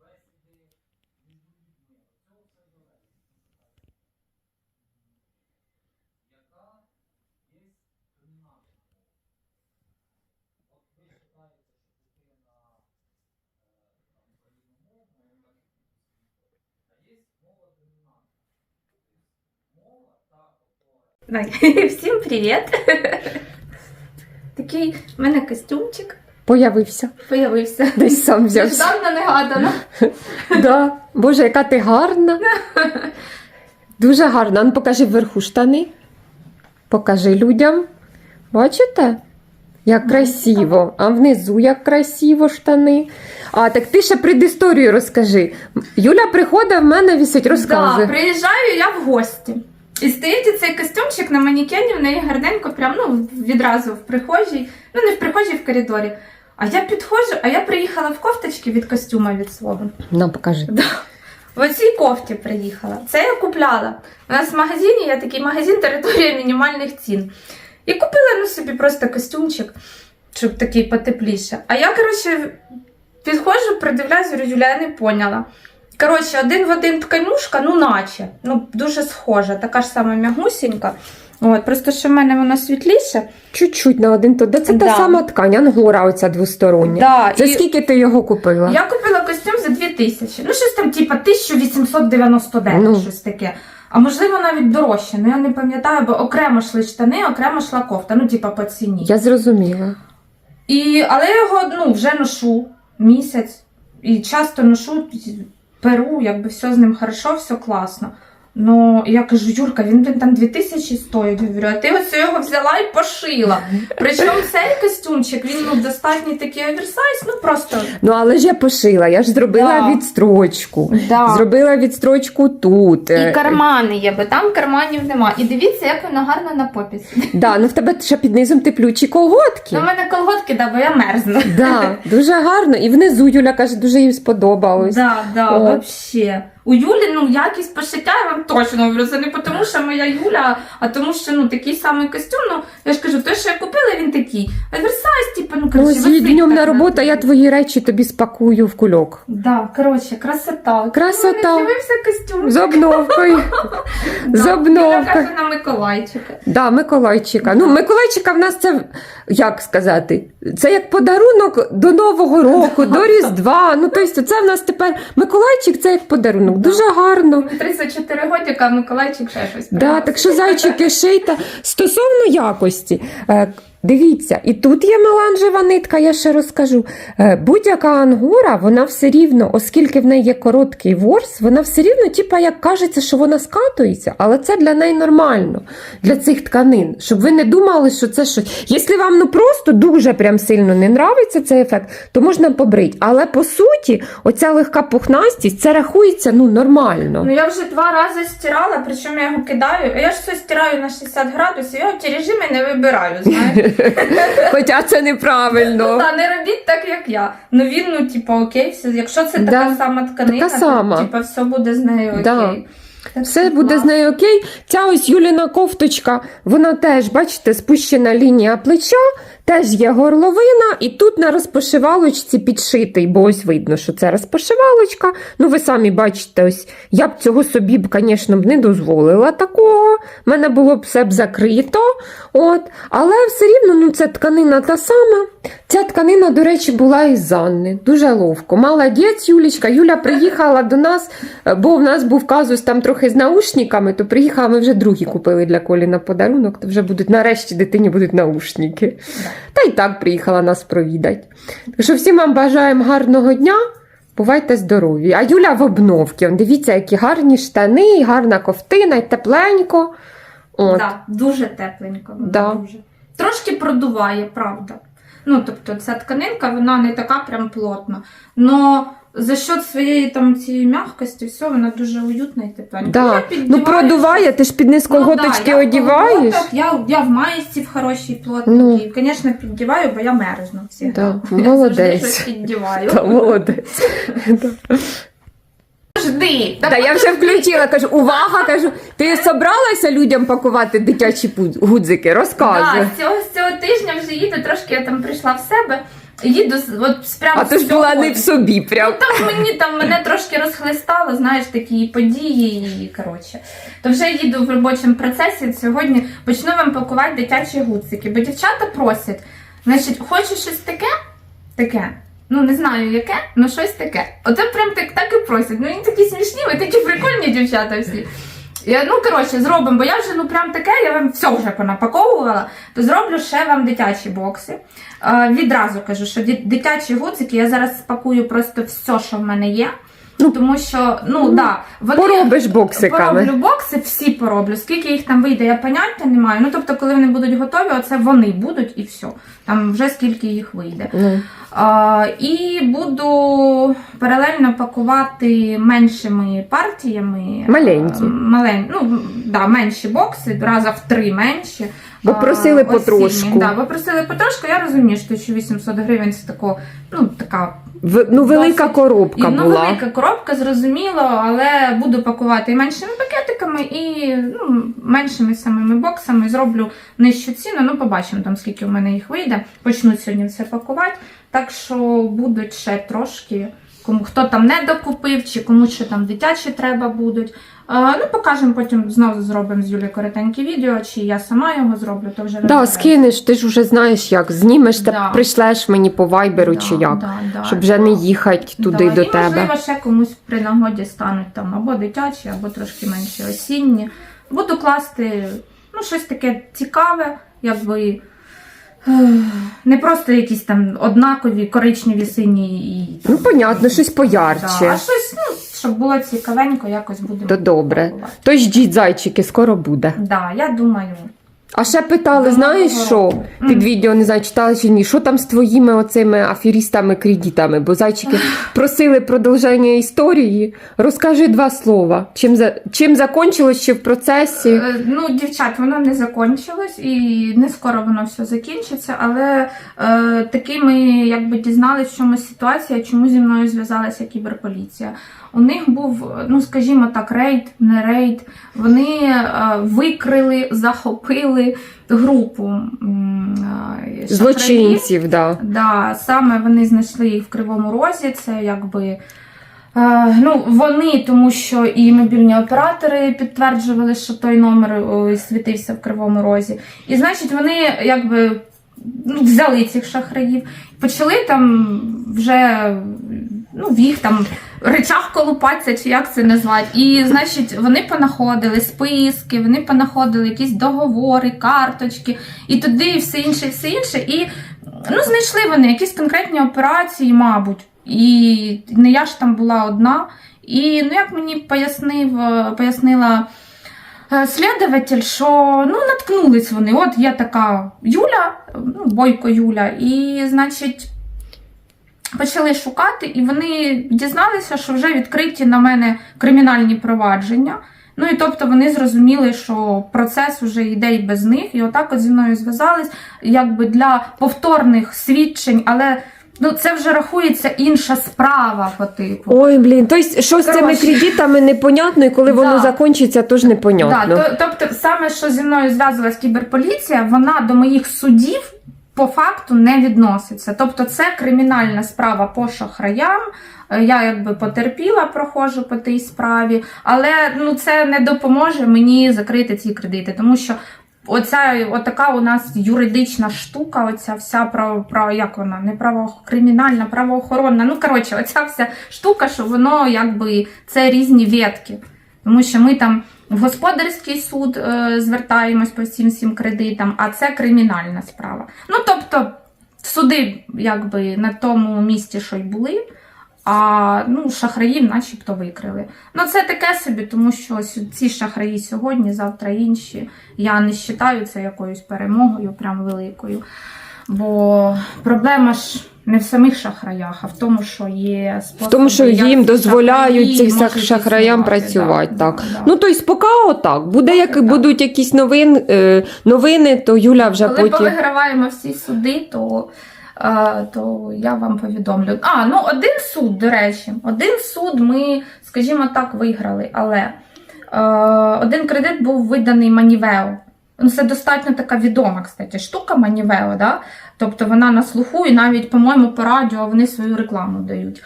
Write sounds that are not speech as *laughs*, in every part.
бесіди між людьми. Цього *laughs* все залежить. Яка є домінантна мова? От ви вважаєте, що дитина е, там україномовна, а є мова домінантна. Тобто мова та опора Дай. Всім привіт! *laughs* Такий в мене костюмчик Появився. появився. Десь сам взявся. Нещодавно негадано. *laughs* Да. Боже, яка ти гарна. Дуже гарна. Ну, покажи вверху штани. Покажи людям. Бачите? Як красиво. А внизу як красиво штани. А так ти ще предісторію розкажи. Юля приходить, в мене вісить, Да, розказує. приїжджаю я в гості. І стоїть цей костюмчик на манекені, в неї гарненько, прям ну, відразу в прихожій, ну не в прихожій, в коридорі. А я підходжу, а я приїхала в кофточки від костюма від свого. Нам покажи. В оцій кофті приїхала. Це я купляла. У нас в магазині є такий магазин територія мінімальних цін. І купила ну, собі просто костюмчик, щоб такий потепліше. А я, коротше, підходжу, придивляюсь, Юля, я не поняла. Коротше, один в один тканюшка, ну наче, ну дуже схожа, така ж сама м'ягусінька. От, просто що в мене вона світліше. Чуть-чуть на один то. Де це Да. та сама ткань, ангора оця двостороння. Да, За і- скільки ти його купила? Я купила костюм за 2000. Ну, щось там, типа, 1899, Ну. щось таке. А можливо, навіть дорожче. Ну я не пам'ятаю, бо окремо йшли штани, окремо йшла кофта, ну, типа, по ціні. Я зрозуміла. І, але я його ну, вже ношу місяць. І часто ношу, перу, якби все з ним хорошо, все класно. Ну, я кажу, Юрка, він блін, там 2000 стоїть. Говорю, а ти ось його взяла і пошила. Причому цей костюмчик, він ну, достатній такий оверсайз, ну просто. Ну, але ж я пошила, я ж зробила Да. відстрочку. Да. Зробила відстрочку тут. І Е, кармани є, бо там карманів нема. І дивіться, як воно гарно на попі сидить. Да, ну в тебе ще під низом теплючі колготки. Ну, У мене колготки, да, бо я мерзну. Да, дуже гарно. І внизу Юля каже, дуже їй сподобалось. Да, да, От. вообще. У Юлі ну якість пошиття, я вам точно говорю, це не тому, що моя Юля, а тому, що ну такий самий костюм. Ну я ж кажу, той, що я купила, він такий. Оверсайз, типу, ну Ну, коротше, ось висить днем так на роботу, а я твої речі тобі спакую в кульок. Да, коротше, красота. Красота. У мене костюм. З обновкою. *laughs* З обновкою. на Миколайчика. Да, Миколайчика. Ну, Миколайчика в нас це як сказати? Це як подарунок до Нового року, до *laughs* Різдва. Ну, тобто, це в нас тепер Миколайчик це як подарунок. Дуже гарно. 34 годика, а Миколайчик ще щось. Да, так що зайчики шийте. Стосовно якості, е, дивіться, і тут є меланжева нитка, я ще розкажу. Е, Будь-яка ангора, вона все рівно, оскільки в неї є короткий ворс, вона все рівно, типа, як кажеться, що вона скатується, але це для неї нормально, для цих тканин. Щоб ви не думали, що це щось. Якщо вам ну просто дуже прям сильно не нравиться цей ефект, то можна побрити. Але по суті, оця легка пухнастість, це рахується ну, нормально. Ну я вже два рази стирала, причому я його кидаю. Я ж все стираю на 60 градусів, я ті режими не вибираю, знаєш. *laughs* Хоча це неправильно. та не робіть так, як я. Ну він, ну, типу, окей, все. Якщо це така Да, сама тканина, така сама. то типу, все буде з нею окей. Да. Так Все буде з нею окей. Ця ось Юліна кофточка, вона теж, бачите, спущена лінія плеча, теж є горловина, і тут на розпошивалочці підшитий, бо ось видно, що це розпошивалочка. Ну, ви самі бачите, ось я б цього собі звісно, не дозволила такого. В мене було б все б закрито. От. Але все рівно ну, це тканина та сама. Ця тканина, до речі, була із Анни. Дуже ловко. Молодець, Юлічка. Юля приїхала до нас, е, бо в нас був казус там трохи з наушниками, то приїхала, ми вже другі купили для Колі на подарунок, то вже будуть нарешті дитині будуть наушники. Та й так приїхала нас провідати. Так що всім вам бажаємо гарного дня. Бувайте здорові. А Юля в обновці. Дивіться, які гарні штани, і гарна ковтина, і тепленько. От. Да, дуже тепленько. Да. Дуже. Трошки продуває, правда. Ну, тобто, ця тканинка, вона не така прям плотна. Но за счет своєї там цієї м'якості, все, вона дуже уютна і тепленька. Да. Я Ну, продуває, ти ж під низ колготочки Ну, да, я в одіваєш. колготах, Я, я в маєчці в хорошій плотній. Ну. І, звісно, піддіваю, бо я мерзну всі. Да, *laughs* Я молодець. завжди щось піддіваю. Та молодець. *laughs* Жди. Та я вже включила, кажу, увага, кажу, ти собралася людям пакувати дитячі гудзики? Розказуй. Да, з цього, з цього тижня вже їду, трошки я там прийшла в себе. Їду з- от з- прямо А ти ж була не сьогодні. в собі, прям. Там мені там мене трошки розхлистало, знаєш, такі події, і коротше. То вже їду в робочому процесі. Сьогодні почну вам пакувати дитячі гуцики, бо дівчата просять, значить, хочеш щось таке? Таке. Ну, не знаю яке, але щось таке. Оце прям так, так і просять. Ну, вони такі смішні, ви такі прикольні дівчата всі. Я, ну, коротше, зробимо, бо я вже ну прям таке, я вам все вже понапаковувала, то зроблю ще вам дитячі бокси. Е, відразу кажу, що дитячі гуцики я зараз спакую просто все, що в мене є. Ну, тому що, ну да, вони Поробиш боксиками. пороблю бокси, всі пороблю. Скільки їх там вийде, я поняття не маю. Ну тобто, коли вони будуть готові, оце вони будуть і все. Там вже скільки їх вийде. Ну. А, і буду паралельно пакувати меншими партіями. Маленькі. А, малень, ну, да, менші бокси, раза в три менші. Бо просили осінні. потрошку. Да, бо просили потрошку. Я розумію, що 1800 гривень це тако, ну, така В- ну, велика Досить. коробка і, ну, була. велика коробка, зрозуміло, але буду пакувати і меншими пакетиками, і ну, меншими самими боксами. Зроблю нижчу ціну. Ну, побачимо там, скільки в мене їх вийде. Почну сьогодні все пакувати. Так що будуть ще трошки. Кому хто там не докупив, чи кому ще там дитячі треба будуть. А, ну, покажемо потім знову зробимо з Юлією коротеньке відео, чи я сама його зроблю, то вже Да, розберемося. скинеш, ти ж вже знаєш як. Знімеш та Да. прийшлеш мені по вайберу Да, чи як. да, да. Щоб вже не їхати туди Да, до і, тебе. Можливо, ще комусь при нагоді стануть там або дитячі, або трошки менші осінні. Буду класти ну, щось таке цікаве, якби. Не просто якісь там однакові коричневі сині і. Ну, понятно, щось Да, поярче. а щось, ну, щоб було цікавенько, якось будемо. То добре. пробувати. То ждіть, зайчики, скоро буде. Да, я думаю. А ще питали, знаєш що? Під відео не знаю, читала чи ні, що там з твоїми оцими аферістами кредитами? Бо зайчики *sighs* просили продовження історії. Розкажи два слова. Чим за чим закончилось ще в процесі? Е, Ну, дівчат, воно не закончилось і не скоро воно все закінчиться, але е, таки ми якби дізналися, в чому ситуація, чому зі мною зв'язалася кіберполіція. У них був, ну скажімо так, рейд, не рейд. Вони е, викрили, захопили групу е. Злочинців, да. Да, саме вони знайшли їх в Кривому Розі. Це якби. Е, ну, вони, тому що і мобільні оператори підтверджували, що той номер світився в Кривому Розі. І значить, вони якби ну, взяли цих шахраїв, почали там вже ну, в їх там речах колупатися, чи як це назвати. І, значить, вони понаходили списки, вони понаходили якісь договори, карточки, і туди, і все інше, і все інше. І ну, знайшли вони якісь конкретні операції, мабуть. І не я ж там була одна. І ну, як мені пояснив, е, пояснила е, слідователь, що ну, наткнулись вони. От є така Юля, ну, Бойко Юля, і, значить, почали шукати, і вони дізналися, що вже відкриті на мене кримінальні провадження. Ну і тобто вони зрозуміли, що процес вже йде і без них, і отак от зі мною зв'язались, якби для повторних свідчень, але ну це вже рахується інша справа по типу. Ой, блін, тобто що з цими кредитами непонятно, і коли воно Да. закінчиться, теж непонятно. Да, то, тобто, саме що зі мною зв'язалась кіберполіція, вона до моїх судів по факту не відноситься. Тобто, це кримінальна справа по шахраям. Е, Я якби потерпіла, проходжу по тій справі, але ну це не допоможе мені закрити ці кредити, тому що. Оця отака у нас юридична штука, оця вся про, про як вона не право кримінальна, правоохоронна. Ну коротше, оця вся штука, що воно якби це різні ветки. Тому що ми там в господарський суд е, звертаємось по всім всім кредитам, а це кримінальна справа. Ну тобто, суди якби на тому місці, що й були. А ну, шахраїв начебто викрили. Ну, це таке собі, тому що ці шахраї сьогодні, завтра інші. Я не вважаю це якоюсь перемогою, прям великою. Бо проблема ж не в самих шахраях, а в тому, що є способи, В тому, що їм дозволяють можуть шахраям працювати. Да, так. да. Ну, тобто, поки отак. Буде, як так. будуть якісь новин, е, новини, то Юля вже Коли потім. повиграваємо всі суди, то, е, то я вам повідомлю. А, ну один суд, до речі, один суд ми, скажімо так, виграли, але е, один кредит був виданий Манівео. Ну, це достатньо така відома, кстати, штука Манівео, да? тобто вона на слуху і навіть, по-моєму, по радіо вони свою рекламу дають.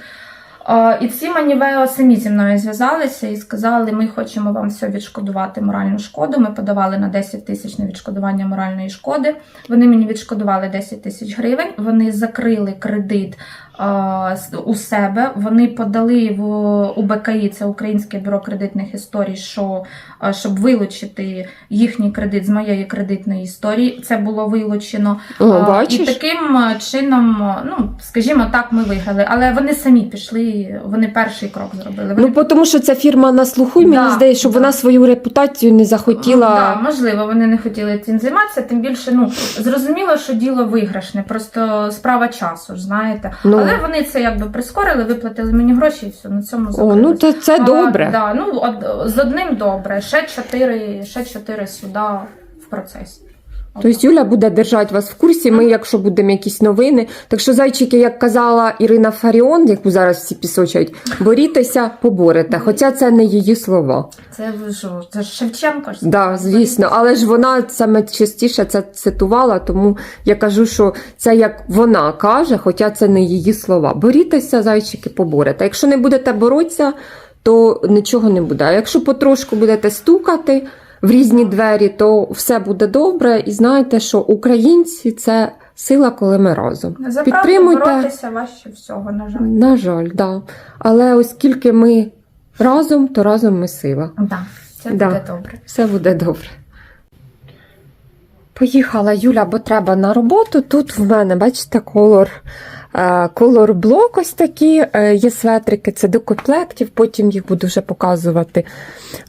І ці Манівео самі зі мною зв'язалися і сказали, ми хочемо вам все відшкодувати моральну шкоду. Ми подавали на 10 тисяч на відшкодування моральної шкоди. Вони мені відшкодували 10 тисяч гривень. Вони закрили кредит у себе. Вони подали в УБКІ, це Українське бюро кредитних історій, що е, щоб вилучити їхній кредит з моєї кредитної історії. Це було вилучено. О, бачиш? І таким е, чином, е, ну скажімо так, ми виграли. Але вони самі пішли, вони перший крок зробили. Вони Ну, тому що ця фірма на слуху, і мені здається, щоб да. вона свою репутацію не захотіла. Да, можливо, вони не хотіли цим займатися. Тим більше, ну зрозуміло, що діло виграшне, просто справа часу знаєте. Ну. Але вони це якби прискорили, виплатили мені гроші і все на цьому О, закрилось. ну це, це А, добре. Да, ну от, з одним добре. Ще чотири, ще чотири суда в процесі. Тобто Юля буде держати вас в курсі. Ми, якщо будемо якісь новини. Так що, зайчики, як казала Ірина Фаріон, яку зараз всі пісочать, борітеся, поборете. Хоча це не її слова. Це ви що, це ж Шевченко ж Да, звісно, але ж вона саме частіше це цитувала, тому я кажу, що це як вона каже, хоча це не її слова. Борітеся, зайчики, поборете. Якщо не будете боротися, то нічого не буде. А якщо потрошку будете стукати в різні двері, то все буде добре. І знаєте, що українці це сила, коли ми разом. За Підтримуйте. боротися важче всього, на жаль. На жаль, да. Але оскільки ми разом, то разом ми сила. Да, це Да. буде добре. Все буде добре. Поїхала Юля, бо треба на роботу. Тут в мене, бачите, колор. Е, Колор блок ось такі, е, є светрики, це до комплектів, потім їх буду вже показувати.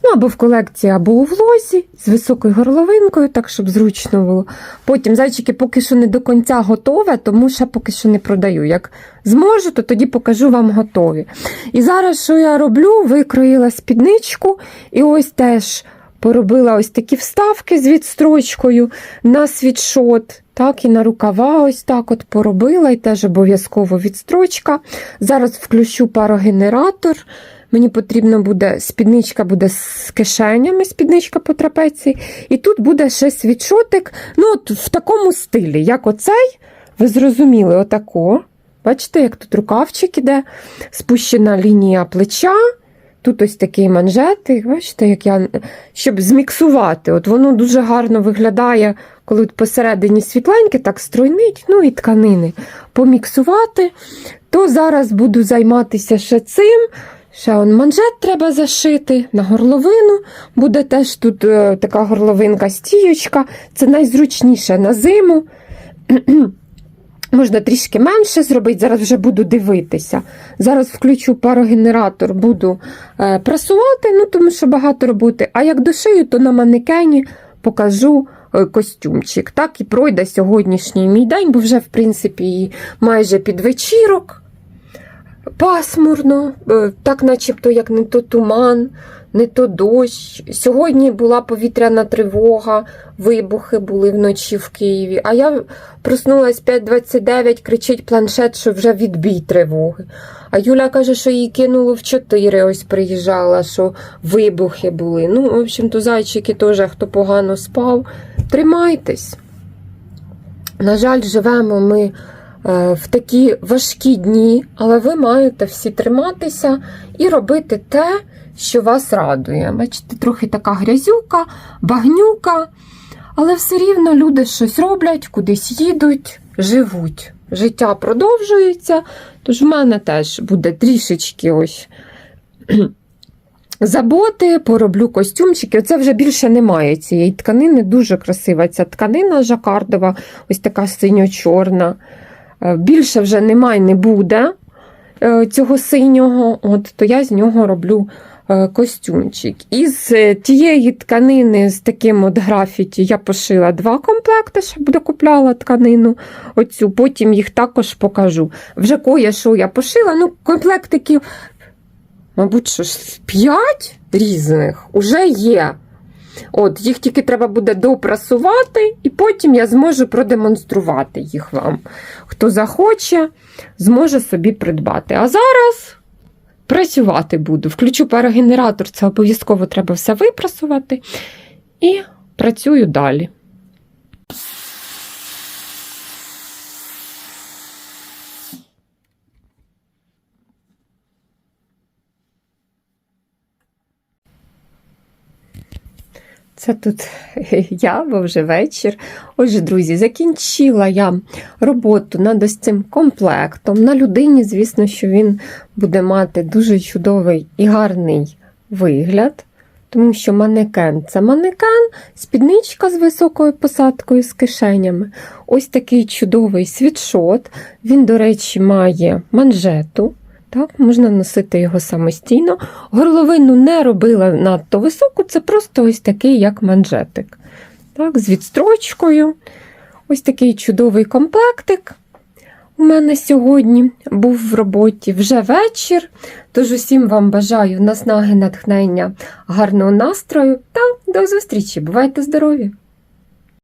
Ну, або в колекції, або у влозі з високою горловинкою, так щоб зручно було. Потім зайчики поки що не до кінця готове, тому ще поки що не продаю. Як зможу, то тоді покажу вам готові. І зараз, що я роблю, викроїла спідничку, і ось теж поробила ось такі вставки з відстрочкою на світшот. Так, і на рукава ось так от поробила, і теж обов'язково відстрочка. Зараз включу парогенератор. Мені потрібно буде, спідничка буде з кишенями, спідничка по трапеції. І тут буде ще світшотик. Ну, от в такому стилі, як оцей. Ви зрозуміли, отако. Бачите, як тут рукавчик іде, спущена лінія плеча. Тут ось такий манжетик, бачите, як я щоб зміксувати. От воно дуже гарно виглядає, коли посередині світленьке, так стройнить, ну і тканини поміксувати. То зараз буду займатися ще цим. Ще он манжет треба зашити на горловину. Буде теж тут е, така горловинка стіючка. Це найзручніше на зиму. *clears throat* Можна трішки менше зробити, зараз вже буду дивитися. Зараз включу парогенератор, буду е, прасувати, ну тому що багато роботи. А як дошию, то на манекені покажу костюмчик. Так і пройде сьогоднішній мій день, бо вже, в принципі, майже під вечірок. Пасмурно, е, так начебто як не то туман, не то дощ. Сьогодні була повітряна тривога, вибухи були вночі в Києві. А я проснулась 5.29, кричить планшет, що вже відбій тривоги. А Юля каже, що її кинуло в 4, ось приїжджала, що вибухи були. Ну, в общем-то, зайчики теж, хто погано спав, тримайтесь. На жаль, живемо ми е, в такі важкі дні, але ви маєте всі триматися і робити те, що вас радує. Бачите, трохи така грязюка, багнюка, але все рівно люди щось роблять, кудись їдуть, живуть. Життя продовжується, тож в мене теж буде трішечки ось заботи, пороблю костюмчики. Оце вже більше немає цієї тканини, дуже красива ця тканина жакардова, ось така синьо-чорна. Е, Більше вже немає, не буде е, цього синього, от, то я з нього роблю е, костюмчик. Із тієї тканини з таким от графіті я пошила два комплекти, ще буде купляла тканину. Оцю, потім їх також покажу. Вже кое що я пошила, ну, комплектиків, мабуть, що ж, п'ять різних уже є. От, їх тільки треба буде допрасувати, і потім я зможу продемонструвати їх вам. Хто захоче, зможе собі придбати. А зараз працювати буду. Включу парогенератор, це обов'язково треба все випрасувати. І працюю далі. Це тут *laughs* я, бо вже вечір. Отже, друзі, закінчила я роботу над ось цим комплектом. На людині, звісно, що він буде мати дуже чудовий і гарний вигляд, тому що манекен це манекен, спідничка з високою посадкою з кишенями. Ось такий чудовий світшот. Він, до речі, має манжету. Так, можна носити його самостійно. Горловину не робила надто високу, це просто ось такий, як манжетик. Так, з відстрочкою. Ось такий чудовий комплектик. У мене сьогодні був в роботі вже вечір. Тож усім вам бажаю наснаги, натхнення, гарного настрою та до зустрічі. Бувайте здорові!